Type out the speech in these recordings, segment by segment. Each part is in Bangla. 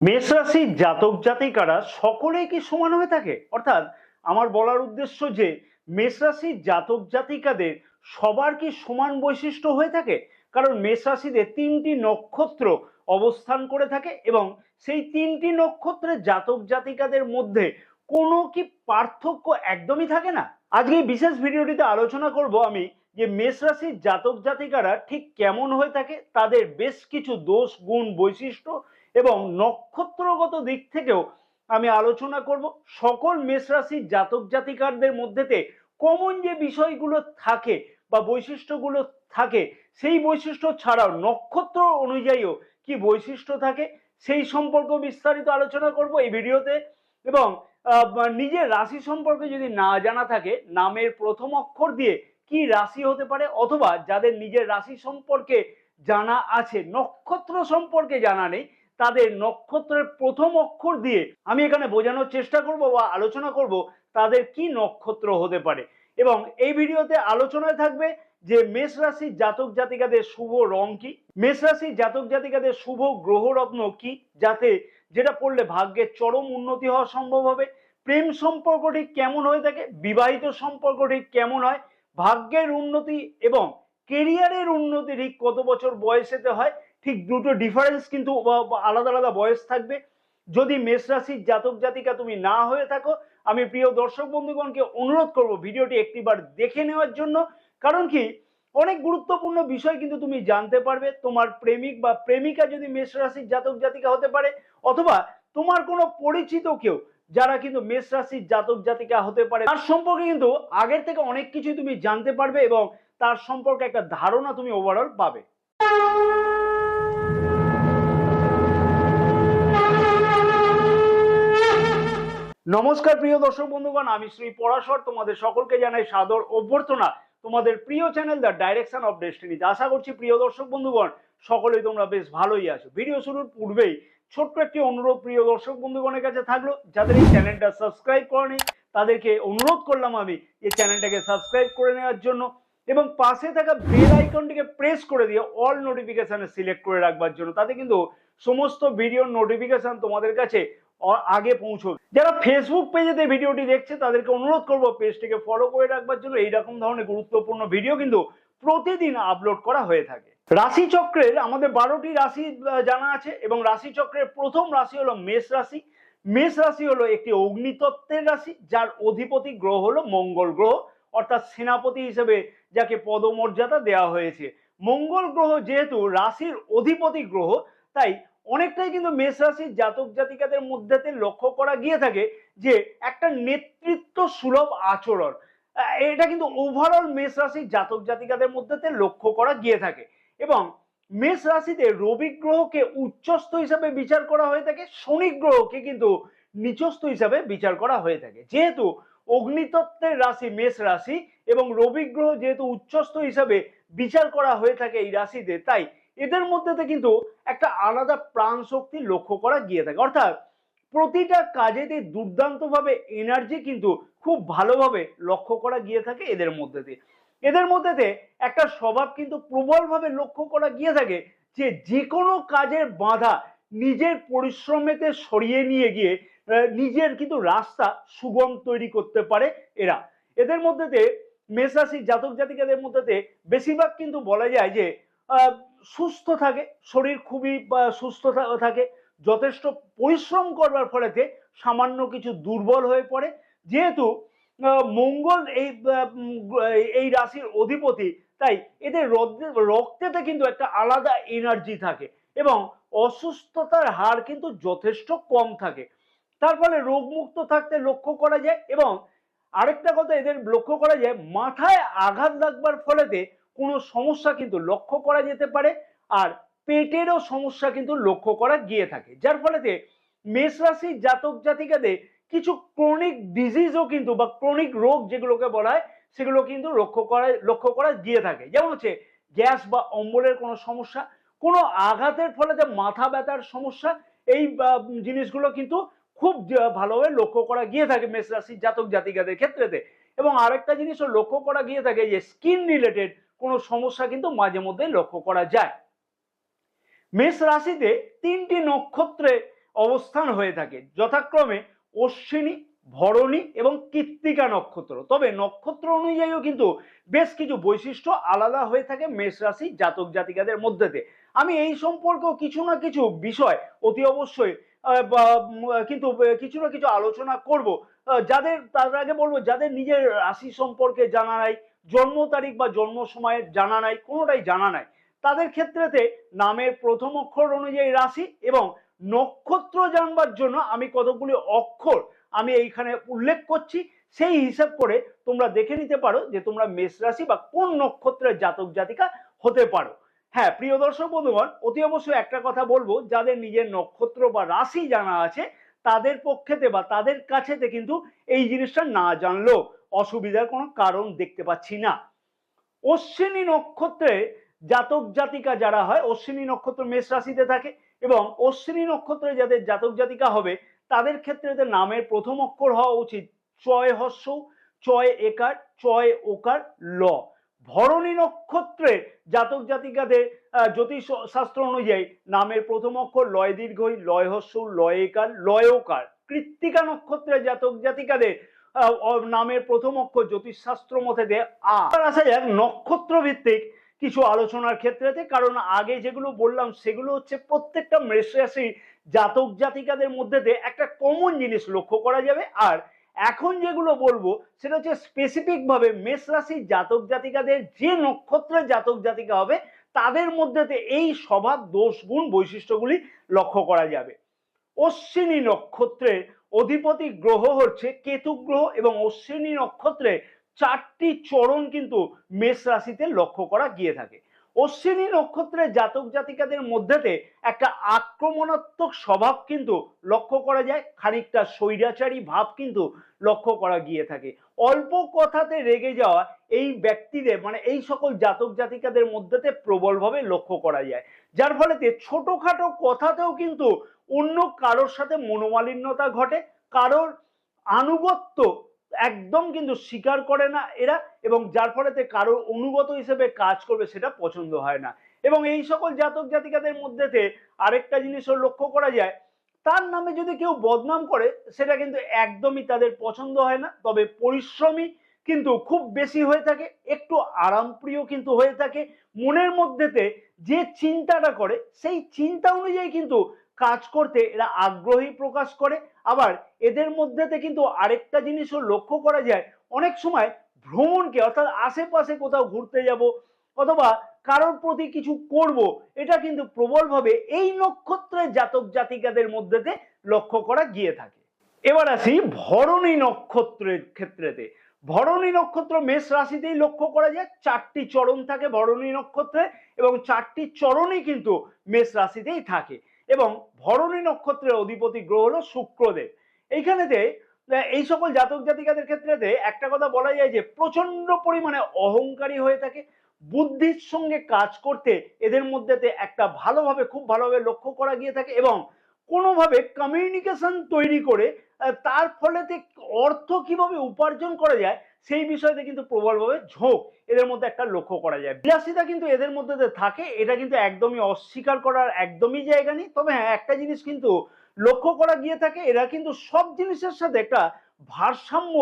মেষ রাশির জাতক জাতিকারা সকলেই কি সমান হয়ে থাকে? অর্থাৎ আমার বলার উদ্দেশ্য যে মেষ রাশির জাতক জাতিকাদের সবার কি সমান বৈশিষ্ট্য হয়ে থাকে? কারণ মেষ রাশিতে তিনটি নক্ষত্র অবস্থান করে থাকে এবং সেই তিনটি নক্ষত্রের জাতক জাতিকাদের মধ্যে কোনো কি পার্থক্য একদমই থাকে না? আজকে বিশেষ ভিডিওটিতে আলোচনা করব আমি যে মেষ রাশির জাতক জাতিকারা ঠিক কেমন হয়ে থাকে? তাদের বেশ কিছু দোষ, গুণ, বৈশিষ্ট্য এবং নক্ষত্রগত দিক থেকেও আমি আলোচনা করব সকল মেষ রাশির জাতক জাতিকারদের মধ্যেতে কমন যে বিষয়গুলো থাকে বা বৈশিষ্ট্যগুলো থাকে, সেই বৈশিষ্ট্য ছাড়াও নক্ষত্র অনুযায়ীও কি বৈশিষ্ট্য থাকে, সেই সম্পর্ক বিস্তারিত আলোচনা করব এই ভিডিওতে। এবং নিজের রাশি সম্পর্কে যদি না জানা থাকে, নামের প্রথম অক্ষর দিয়ে কি রাশি হতে পারে অথবা যাদের নিজের রাশি সম্পর্কে জানা আছে, নক্ষত্র সম্পর্কে জানা নেই তাদের নক্ষত্রের প্রথম অক্ষর দিয়ে আমি এখানে বোঝানোর চেষ্টা করব বা আলোচনা করব তাদের কি নক্ষত্র হতে পারে। এবং এই ভিডিওতে আলোচনায় থাকবে যে মেষ রাশির জাতক জাতিকাদের শুভ রং কি, মেষ রাশির জাতক জাতিকাদের শুভ গ্রহরত্ন কি, যাতে যেটা পড়লে ভাগ্যের চরম উন্নতি হওয়া সম্ভব হবে, প্রেম সম্পর্কটি কেমন হয়ে থাকে, বিবাহিত সম্পর্কটি কেমন হয়, ভাগ্যের উন্নতি এবং কেরিয়ারের উন্নতি ঠিক কত বছর বয়সেতে হয় ঠিক দুটো ডিফারেন্স কিন্তু আলাদা আলাদা বয়স থাকবে। যদি মেষ রাশির জাতক জাতিকা তুমি না হয়ে থাকো, আমি প্রিয় দর্শক বন্ধুগণকে অনুরোধ করব ভিডিওটি একটিবার দেখে নেওয়ার জন্য। কারণ কি? অনেক গুরুত্বপূর্ণ বিষয় কিন্তু তুমি জানতে পারবে। তোমার প্রেমিক বা প্রেমিকা যদি মেষ রাশির জাতক জাতিকা হতে পারে, অথবা তোমার কোনো পরিচিত কেউ যারা কিন্তু মেষ রাশির জাতক জাতিকা হতে পারে, তার সম্পর্কে কিন্তু আগের থেকে অনেক কিছুই তুমি জানতে পারবে এবং তার সম্পর্কে একটা ধারণা তুমি ওভারঅল পাবে। নমস্কার প্রিয় দর্শক বন্ধুগণ, আমি শ্রী পরাশর। তোমাদের সকলকে জানাই সাদর অভ্যর্থনা। তোমাদের প্রিয় চ্যানেল দ্য ডাইরেকশন অফ ডেস্টিনিতে আশা করছি প্রিয় দর্শক বন্ধুগণ, সকলেই তোমরা বেশ ভালোই আছো। ভিডিও শুরুর পূর্বেই ছোট্ট একটি অনুরোধ প্রিয় দর্শক বন্ধুগণের কাছে থাকল, যাদের এই চ্যানেলটা সাবস্ক্রাইব করেনি, তাদেরকে অনুরোধ করলাম আমি এই চ্যানেলটাকে সাবস্ক্রাইব করে নেওয়ার জন্য এবং পাশে থাকা বেল আইকনটিকে প্রেস করে দিয়ে অল নোটিফিকেশানে সিলেক্ট করে রাখবার জন্য। তাতে কিন্তু সমস্ত ভিডিওর নোটিফিকেশন তোমাদের কাছে আগে পৌঁছবে। যারা ফেসবুক পেজেতে ভিডিওটি দেখছে, তাদেরকে অনুরোধ করব পেজটিকে ফলো করে রাখবার জন্য। এইরকম ধরনের গুরুত্বপূর্ণ ভিডিও কিন্তু প্রতিদিন আপলোড করা হয়ে থাকে। রাশি চক্রের, আমাদের বারোটি রাশি জানা আছে এবং রাশি চক্রের প্রথম রাশি হলো মেষ রাশি। মেষ রাশি হলো একটি অগ্নিতত্ত্বের রাশি, যার অধিপতি গ্রহ হলো মঙ্গল গ্রহ, অর্থাৎ সেনাপতি হিসেবে যাকে পদমর্যাদা দেওয়া হয়েছে। মঙ্গল গ্রহ যেহেতু রাশির অধিপতি গ্রহ, তাই অনেকটাই কিন্তু মেষ রাশির জাতক জাতিকাদের মধ্যেতে লক্ষ্য করা গিয়ে থাকে যে একটা নেতৃত্ব সুলভ আচরণ এটা কিন্তু ওভারঅল মেষ রাশির জাতক জাতিকাদের মধ্যেতে লক্ষ্য করা গিয়ে থাকে এবং মেষ রাশিতে রবি গ্রহকে উচ্চস্থ হিসাবে বিচার করা হয়ে থাকে, শনি গ্রহকে কিন্তু নিচস্থ হিসাবে বিচার করা হয়ে থাকে। যেহেতু অগ্নিতত্ত্বের রাশি মেষ রাশি এবং রবি গ্রহ যেহেতু উচ্চস্থ হিসাবে বিচার করা হয়ে থাকে এই রাশিতে, তাই এদের মধ্যেতে কিন্তু একটা আলাদা প্রাণ শক্তি লক্ষ্য করা গিয়ে থাকে। অর্থাৎ প্রতিটা কাজেতে দুর্দান্তভাবে এনার্জি কিন্তু খুব ভালোভাবে লক্ষ্য করা গিয়ে থাকে এদের মধ্যেতে। এদের মধ্যেতে একটা স্বভাব কিন্তু প্রবলভাবে লক্ষ্য করা গিয়ে থাকে যে যে কোনো কাজের বাধা নিজের পরিশ্রমেতে সরিয়ে নিয়ে গিয়ে নিজের কিন্তু রাস্তা সুগম তৈরি করতে পারে এরা। এদের মধ্যেতে মেষরাশি জাতক জাতিকাদের মধ্যেতে বেশিরভাগ কিন্তু বলা যায় যে সুস্থ থাকে, শরীর খুবই সুস্থ থাকে, যথেষ্ট পরিশ্রম করবার ফলেতে সামান্য কিছু দুর্বল হয়ে পড়ে। যেহেতু মঙ্গল এই এই রাশির অধিপতি, তাই এদের রক্তে- রক্তেতে কিন্তু একটা আলাদা এনার্জি থাকে এবং অসুস্থতার হার কিন্তু যথেষ্ট কম থাকে। তার ফলে রোগমুক্ত থাকতে লক্ষ্য করা যায় এবং আরেকটা কথা এদের লক্ষ্য করা যায়, মাথায় আঘাত লাগবার ফলেতে কোনো সমস্যা কিন্তু লক্ষ্য করা যেতে পারে আর পেটেরও সমস্যা কিন্তু লক্ষ্য করা গিয়ে থাকে। যার ফলেতে মেষ রাশির জাতক জাতিকাদের কিছু ক্রনিক ডিজিজও কিন্তু বা ক্রনিক রোগ যেগুলোকে বলা হয়, সেগুলো কিন্তু লক্ষ্য করা লক্ষ্য করা গিয়ে থাকে। যেমন হচ্ছে গ্যাস বা অম্বলের কোনো সমস্যা, কোনো আঘাতের ফলে যে মাথা ব্যথার সমস্যা, এই জিনিসগুলো কিন্তু খুব ভালোভাবে লক্ষ্য করা গিয়ে থাকে মেষ রাশির জাতক জাতিকাদের ক্ষেত্রেতে। এবং আরেকটা জিনিসও লক্ষ্য করা গিয়ে থাকে যে স্কিন রিলেটেড কোনো সমস্যা কিন্তু মাঝে মধ্যে লক্ষ্য করা যায়। মেষ রাশিতে তিনটি নক্ষত্রে অবস্থান হয়ে থাকে। যথাক্রমে অশ্বিনী, ভরণী এবং কৃত্তিকা নক্ষত্র। তবে নক্ষত্র অনুযায়ীও কিন্তু বেশ কিছু বৈশিষ্ট্য আলাদা হয়ে থাকে মেষ রাশি জাতক জাতিকাদের মধ্যেতে। আমি এই সম্পর্কেও কিছু না কিছু বিষয় অতি অবশ্যই কিন্তু কিছু না কিছু আলোচনা করব। যাদের, তার আগে বলব, যাদের নিজের রাশি সম্পর্কে জানা নাই জন্ম তারিখ বা জন্ম সময়ের জানা নাই, কোনোটাই জানা নাই। তাদের ক্ষেত্রেতে নামের প্রথম অক্ষর অনুযায়ী রাশি এবং নক্ষত্র জানবার জন্য আমি কতগুলি অক্ষর আমি এইখানে উল্লেখ করছি, সেই হিসাব করে তোমরা দেখে নিতে পারো যে তোমরা মেষ রাশি বা কোন নক্ষত্রের জাতক জাতিকা হতে পারো। হ্যাঁ প্রিয় দর্শক বন্ধুগণ, অতি অবশ্যই একটা কথা বলব, যাদের নিজের নক্ষত্র বা রাশি জানা আছে, তাদের পক্ষেতে বা তাদের কাছেতে কিন্তু এই জিনিসটা না জানলেও অসুবিধার কোনো কারণ দেখতে পাচ্ছি না। অশ্বিনী নক্ষত্রে জাতক জাতিকা যারা হয়, অশ্বিনী নক্ষত্র মেষ রাশিতে থাকে এবং অশ্বিনী নক্ষত্রে যাদের জাতক জাতিকা হবে, তাদের ক্ষেত্রে নামের প্রথম অক্ষর হওয়া উচিত। চয় হস্য, চয় একার, চয় ওকার ল। ভরণী নক্ষত্রে জাতক জাতিকাদের জ্যোতিষ শাস্ত্র অনুযায়ী নামের প্রথম অক্ষর লয় দীর্ঘই, লয় হস্য, লয় একার, লয় ওকার। কৃত্তিকা নক্ষত্রে জাতক জাতিকাদের নামের প্রথম অক্ষর জ্যোতিষশাস্ত্র মতে আ। আসা যাক নক্ষত্র ভিত্তিক কিছু আলোচনার ক্ষেত্রেতে, কারণ আগে যেগুলো বললাম সেগুলো হচ্ছে প্রত্যেকটা মেষ রাশি জাতক জাতিকাদের মধ্যেতে একটা কমন জিনিস লক্ষ্য করা যাবে। আর এখন যেগুলো বলব, সেটা হচ্ছে স্পেসিফিক ভাবে মেষ রাশির জাতক জাতিকাদের যে নক্ষত্রের জাতক জাতিকা হবে, তাদের মধ্যেতে এই স্বভাব দোষ গুণ বৈশিষ্ট্যগুলি লক্ষ্য করা যাবে। অশ্বিনী নক্ষত্রের অধিপতি গ্রহ হচ্ছে কেতু গ্রহ এবং অশ্বিনী নক্ষত্রে চারটি চরণ কিন্তু মেষ রাশিতে লক্ষ্য করা গিয়ে থাকে। অশ্বিনী নক্ষত্রের জাতক জাতিকাদের মধ্যেতে একটা আক্রমণাত্মক স্বভাব কিন্তু লক্ষ্য করা যায়। খানিকটা স্বৈরাচারী ভাব কিন্তু লক্ষ্য করা গিয়ে থাকে। অল্প কথাতে রেগে যাওয়া এই ব্যক্তিদের মানে এই সকল জাতক জাতিকাদের মধ্যেতে প্রবলভাবে লক্ষ্য করা যায়। যার ফলেতে ছোটখাটো কথাতেও কিন্তু অন্য কারোর সাথে মনোমালিন্যতা ঘটে, কারোর আনুগত্য একদম কিন্তু স্বীকার করে না এরা এবং যার ফলেতে কারোর অনুগত হিসেবে কাজ করবে সেটা পছন্দ হয় না। এবং এই সকল জাতক জাতিকাদের মধ্যেতে আরেকটা জিনিসও লক্ষ্য করা যায়, তার নামে যদি কেউ বদনাম করে, সেটা কিন্তু একদমই তাদের পছন্দ হয় না। তবে পরিশ্রমী কিন্তু খুব বেশি হয়ে থাকে, একটু আরামপ্রিয় কিন্তু হয়ে থাকে। মনের মধ্যেতে যে চিন্তাটা করে, সেই চিন্তা অনুযায়ী কিন্তু কাজ করতে এরা আগ্রহী প্রকাশ করে। আবার এদের মধ্যেতে কিন্তু আরেকটা জিনিসও লক্ষ্য করা যায়। অনেক সময় ভ্রমণকে, অর্থাৎ আশেপাশে কোথাও ঘুরতে যাব অথবা কারোর প্রতি কিছু করব, এটা কিন্তু প্রবলভাবে এই নক্ষত্রের জাতক জাতিকাদের মধ্যেতে লক্ষ্য করা গিয়ে থাকে। এবার আসি ভরণী নক্ষত্রের ক্ষেত্রেতে। ভরণী নক্ষত্র মেষ রাশিতেই লক্ষ্য করা যায়। চারটি চরণ থাকে ভরণী নক্ষত্রে এবং চারটি চরণই কিন্তু মেষ রাশিতেই থাকে। এবং ভরণী নক্ষত্রের অধিপতি গ্রহ হলো শুক্রদেব। এইখানেতে এই সকল জাতক জাতিকাদের ক্ষেত্রেতে একটা কথা বলা যায় যে প্রচণ্ড পরিমাণে অহংকারী হয়ে থাকে, বুদ্ধির সঙ্গে কাজ করতে এদের মধ্যেতে একটা ভালোভাবে, খুব ভালোভাবে লক্ষ্য করা গিয়ে থাকে এবং কোনোভাবে কমিউনিকেশন তৈরি করে তার ফলেতে অর্থ কীভাবে উপার্জন করা যায় সেই বিষয়তে কিন্তু প্রবলভাবে ঝোঁক এদের মধ্যে একটা লক্ষ্য করা যায়। বিলাসিতা কিন্তু এদের মধ্যে থাকে, এটা কিন্তু একদমই অস্বীকার করার একদমই জায়গা নেই। তবে হ্যাঁ একটা জিনিস কিন্তু লক্ষ্য করা গিয়ে থাকে, এরা কিন্তু সব জিনিসের সাথে একটা ভারসাম্য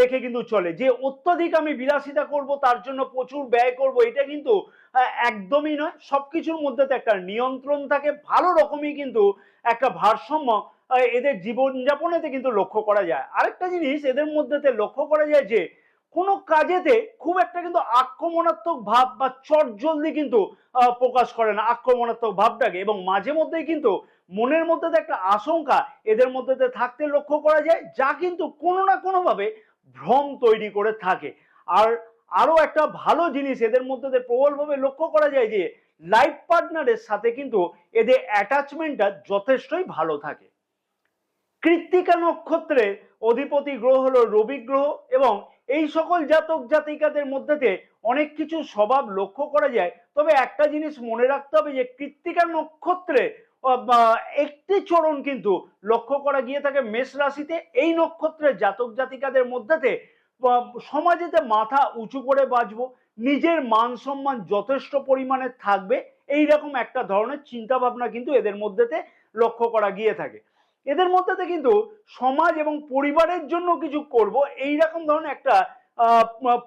রেখে কিন্তু চলে। যে অত্যধিক আমি বিলাসিতা করব, তার জন্য প্রচুর ব্যয় করব, এটা কিন্তু একদমই নয়। সবকিছুর মধ্যে তো একটা নিয়ন্ত্রণ থাকে, ভালো রকমই কিন্তু একটা ভারসাম্য এদের জীবনযাপনেতে কিন্তু লক্ষ্য করা যায়। আরেকটা জিনিস এদের মধ্যেতে লক্ষ্য করা যায় যে, কোনো কাজেতে খুব একটা কিন্তু আক্রমণাত্মক ভাব বা চট জলদি কিন্তু প্রকাশ করে না আক্রমণাত্মক ভাবটাকে। এবং মাঝে মধ্যেই কিন্তু মনের মধ্যে একটা আশঙ্কা এদের মধ্যে তো থাকতে লক্ষ্য করা যায়, যা কিন্তু কোনো না কোনোভাবে ভ্রম তৈরি করে থাকে। আর আরও একটা ভালো জিনিস এদের মধ্যে প্রবলভাবে লক্ষ্য করা যায় যে লাইফ পার্টনারের সাথে কিন্তু এদের অ্যাটাচমেন্টটা যথেষ্টই ভালো থাকে। কৃত্তিকা নক্ষত্রের অধিপতি গ্রহ হলো রবি গ্রহ এবং এই সকল জাতক জাতিকাদের মধ্যেতে অনেক কিছু স্বভাব লক্ষ্য করা যায়। তবে একটা জিনিস মনে রাখতে হবে যে কৃত্তিকা নক্ষত্রে একটি চরণ কিন্তু লক্ষ্য করা গিয়ে থাকে মেষ রাশিতে। এই নক্ষত্রের জাতক জাতিকাদের মধ্যেতে সমাজেতে মাথা উঁচু করে বাঁচবো, নিজের মান সম্মান যথেষ্ট পরিমাণে থাকবে এই রকম একটা ধরনের চিন্তা ভাবনা কিন্তু এদের মধ্যেতে লক্ষ্য করা গিয়ে থাকে। এদের মধ্যে কিন্তু সমাজ এবং পরিবারের জন্য কিছু করব এই রকম ধরনের একটা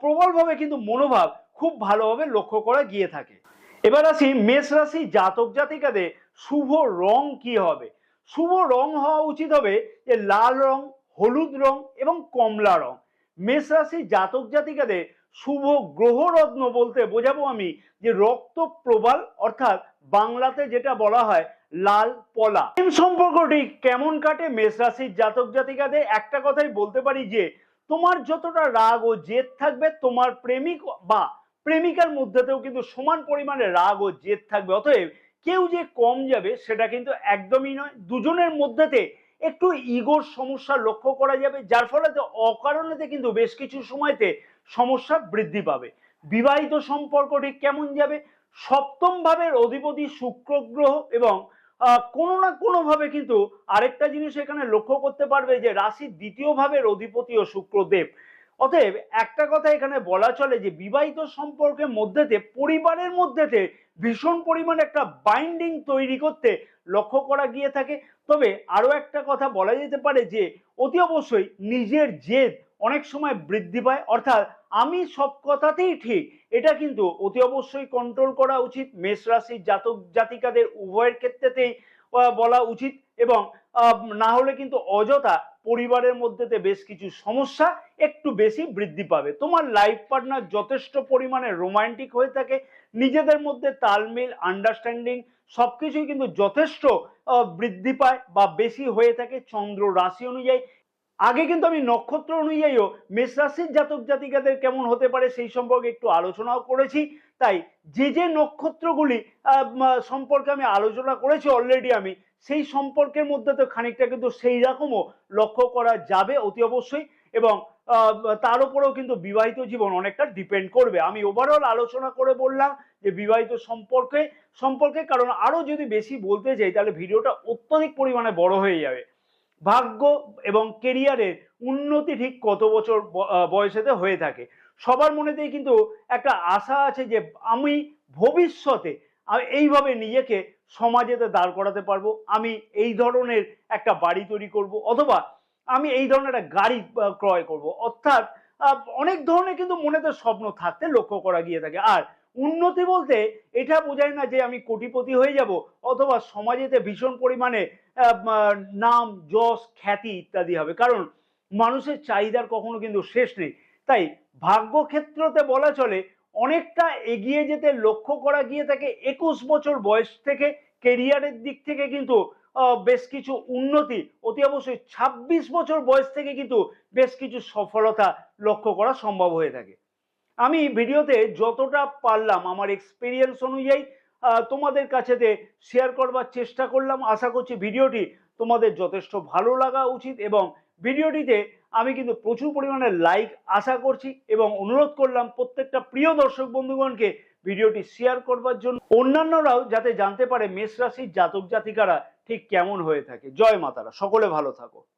প্রবলভাবে কিন্তু মনোভাব খুব ভালোভাবে লক্ষ্য করা গিয়ে থাকে। এবার আসি মেষ রাশি জাতক জাতিকাদের শুভ রং কি হবে? শুভ রং হওয়া উচিত হবে যে লাল রং, হলুদ রং এবং কমলা রং। মেষ রাশি জাতক জাতিকাদের শুভ গ্রহরত্ন বলতে বোঝাবো আমি যে রক্ত প্রবাল, অর্থাৎ বাংলাতে যেটা বলা হয় লাল পলা। প্রেম সম্পর্কটি কেমন কাটে মেষ রাশির জাতক জাতিকাদের? একটা কথাই বলতে পারি যে, তোমার যতটা রাগ ও জেদ থাকবে, তোমার প্রেমিক বা প্রেমিকার মধ্যেতেও কিন্তু সমান পরিমাণে রাগ ও জেদ থাকবে। অতএব কেউ যে কম যাবে, সেটা কিন্তু একদমই নয়। দুজনের মধ্যেতে একটু ইগোর সমস্যা লক্ষ্য করা যাবে, যার ফলে অকারণেতে কিন্তু বেশ কিছু সময়তে সমস্যা বৃদ্ধি পাবে। বিবাহিত সম্পর্কটি কেমন যাবে? সপ্তম ভাবের অধিপতি শুক্র গ্রহ এবং কোনো না কোনো ভাবে কিন্তু আরেকটা জিনিস এখানে লক্ষ্য করতে পারবে যে রাশির দ্বিতীয় ভাবের অধিপতিও শুক্রদেব। অতএব একটা কথা এখানে বলা চলে যে বিবাহিত সম্পর্কের মধ্যেতে, পরিবারের মধ্যেতে ভীষণ পরিমাণ একটা বাইন্ডিং তৈরি করতে লক্ষ্য করা গিয়ে থাকে। তবে আরও একটা কথা বলা যেতে পারে যে অতি অবশ্যই নিজের জেদ অনেক সময় বৃদ্ধি পায়। অর্থাৎ আমি সব কথাতেই ঠিক এটা কিন্তু অতি অবশ্যই কন্ট্রোল করা উচিত। মেষ রাশির জাতক জাতিকাদের উভয়ের ক্ষেত্রেতেই বলা উচিত এবং না হলে কিন্তু অযথা পরিবারের মধ্যেতে বেশ কিছু সমস্যা একটু বেশি বৃদ্ধি পাবে। তোমার লাইফ পার্টনার যথেষ্ট পরিমাণে রোমান্টিক হয়ে থাকে, নিজেদের মধ্যে তালমিল আন্ডারস্ট্যান্ডিং সবকিছুই কিন্তু যথেষ্ট বৃদ্ধি পায় বা বেশি হয়ে থাকে চন্দ্র রাশি অনুযায়ী। আগে কিন্তু আমি নক্ষত্র অনুযায়ীও মেষ রাশির জাতক জাতিকাদের কেমন হতে পারে সেই সম্পর্কে একটু আলোচনাও করেছি। তাই যে যে নক্ষত্রগুলি সম্পর্কে আমি আলোচনা করেছি অলরেডি আমি, সেই সম্পর্কের মধ্যে তো খানিকটা কিন্তু সেই রকমও লক্ষ্য করা যাবে অতি অবশ্যই এবং তার উপরেও কিন্তু বিবাহিত জীবন অনেকটা ডিপেন্ড করবে। আমি ওভারঅল আলোচনা করে বললাম যে বিবাহিত সম্পর্কে সম্পর্কে কারণ আরও যদি বেশি বলতে চাই তাহলে ভিডিওটা অত্যধিক পরিমাণে বড় হয়ে যাবে। ভাগ্য এবং কেরিয়ারের উন্নতি ঠিক কত বছর বয়সেতে হয়ে থাকে। সবার মনেতেই কিন্তু একটা আশা আছে যে আমি ভবিষ্যতে এইভাবে নিজেকে সমাজেতে দাঁড় করাতে পারব, আমি এই ধরনের একটা বাড়ি তৈরি করব, অথবা আমি এই ধরনের একটা গাড়ি ক্রয় করব। অর্থাৎ অনেক ধরনের কিন্তু মনেতে স্বপ্ন থাকতে লক্ষ্য করা গিয়ে থাকে। আর উন্নতি বলতে এটা বোঝায় না যে আমি কোটিপতি হয়ে যাব অথবা সমাজেতে ভীষণ পরিমাণে নাম, যশ, খ্যাতি ইত্যাদি হবে। কারণ মানুষের চাহিদার কখনো কিন্তু শেষ নেই। তাই ভাগ্যক্ষেত্রতে বলা চলে, অনেকটা এগিয়ে যেতে লক্ষ্য করা গিয়ে থাকে একুশ বছর বয়স থেকে কেরিয়ারের দিক থেকে কিন্তু বেশ কিছু উন্নতি, অতি অবশ্যই ছাব্বিশ বছর বয়স থেকে কিন্তু বেশ কিছু সফলতা লক্ষ্য করা সম্ভব হয়ে থাকে। আমি ভিডিওতে যতটা পারলাম আমার এক্সপিরিয়েন্স অনুযায়ী তোমাদের কাছেতে শেয়ার করবার চেষ্টা করলাম। আশা করছি ভিডিওটি তোমাদের যথেষ্ট ভালো লাগা উচিত এবং ভিডিওটিতে আমি কিন্তু প্রচুর পরিমাণে লাইক আশা করছি এবং অনুরোধ করলাম প্রত্যেকটা প্রিয় দর্শক বন্ধুগণকে ভিডিওটি শেয়ার করবার জন্য। অন্যান্যরাও যাতে জানতে পারে মেষ রাশির জাতক জাতিকারা ঠিক কেমন হয়ে থাকে। জয় মাতারা, সকলে ভালো থাকো।